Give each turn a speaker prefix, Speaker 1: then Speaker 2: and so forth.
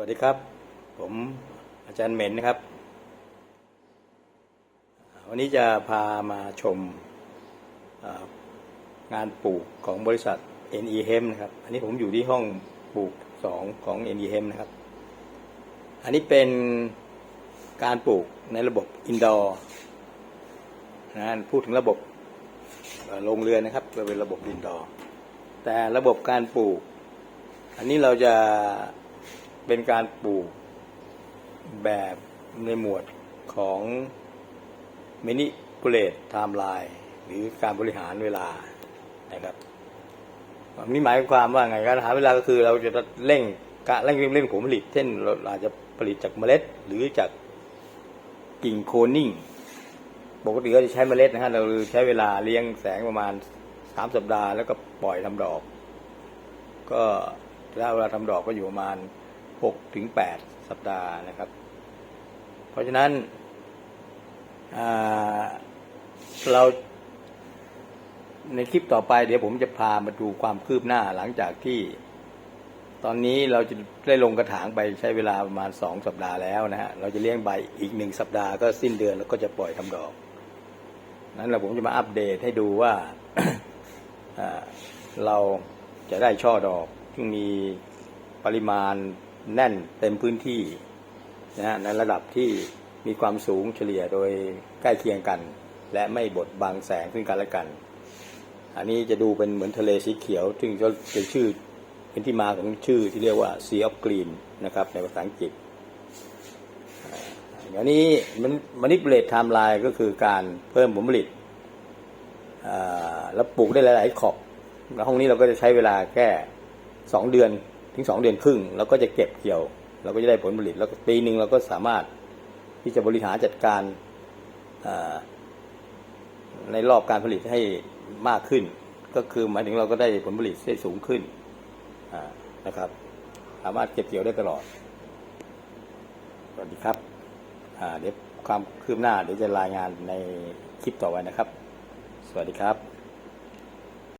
Speaker 1: วัสดีครับ ผมอาจารย์เหม็นนะครับ วันนี้จะพามาชมงานปลูกของบริษัท NE h e m นะครับ อันนี้ผมอยู่ที่ห้องปลูกสองของ NE h e m นะครับ อันนี้เป็นการปลูกในระบบอินดอร์นะพูดถึงระบบโรงเรือนนะครับจะเป็นระบบอินดอร์แต่ระบบการปลูก อันนี้เราจะ เป็นการปลูกแบบในหมวดของมินิปูเลตไทม์ไลน์หรือการบริหารเวลานะครับนี่หมายความว่าไงการหาเวลาก็คือเราจะเร่งการเร่งเร่งผลผลิต เช่นเราอาจจะผลิตจากเมล็ด หรือจากกิ่งโคนนิ่งปกติก็จะใช้เมล็ดนะฮะเราใช้เวลาเลี้ยงแสงประมาณสามสัปดาห์ แล้วก็ปล่อยทำดอก ก็ถ้าเวลาทำดอกก็อยู่ประมาณ หกถึงแปดสัปดาห์นะครับ เพราะฉะนั้นเราในคลิปต่อไปเดี๋ยวผมจะพามาดูความคืบหน้าหลังจากที่ ตอนนี้เราจะได้ลงกระถางไปใช้เวลาประมาณสองสัปดาห์แล้วนะฮะเราจะเลี้ยงใบอีกหนึ่งสัปดาห์ก็สิ้นเดือนแล้วก็จะปล่อยทำดอก นั้นเราผมจะมาอัปเดตให้ดูว่าเราจะได้ช่อดอกที่มีปริมาณ แน่นเต็มพื้นที่นะฮะในระดับที่มีความสูงเฉลี่ยโดยใกล้เคียงกัน และไม่บดบังแสงซึ่งกันและกัน อันนี้จะดูเป็นเหมือนทะเลสีเขียว ซึ่งจะเป็นชื่อเป็นที่มาของชื่อที่เรียกว่า Sea of Green นะครับในภาษาอังกฤษอ่าอย่างนี้มันมันนิ p u l a t e timeline ก็คือการเพิ่มผลผลิตแล้วปลูกได้หลาย ๆ ขอบ แล้วห้องนี้เราก็จะใช้เวลาแค่สองเดือน ถึงสองเดือนครึ่งแล้วก็จะเก็บเกี่ยว เราก็จะได้ผลผลิต แล้วปีหนึ่งเราก็สามารถที่จะบริหารจัดการในรอบการผลิตให้มากขึ้น ก็คือหมายถึงเราก็ได้ผลผลิตได้สูงขึ้นนะครับ สามารถเก็บเกี่ยวได้ตลอดสวัสดีครับเดี๋ยวความคืบหน้าเดี๋ยวจะรายงานในคลิปต่อไปนะครับ สวัสดีครับ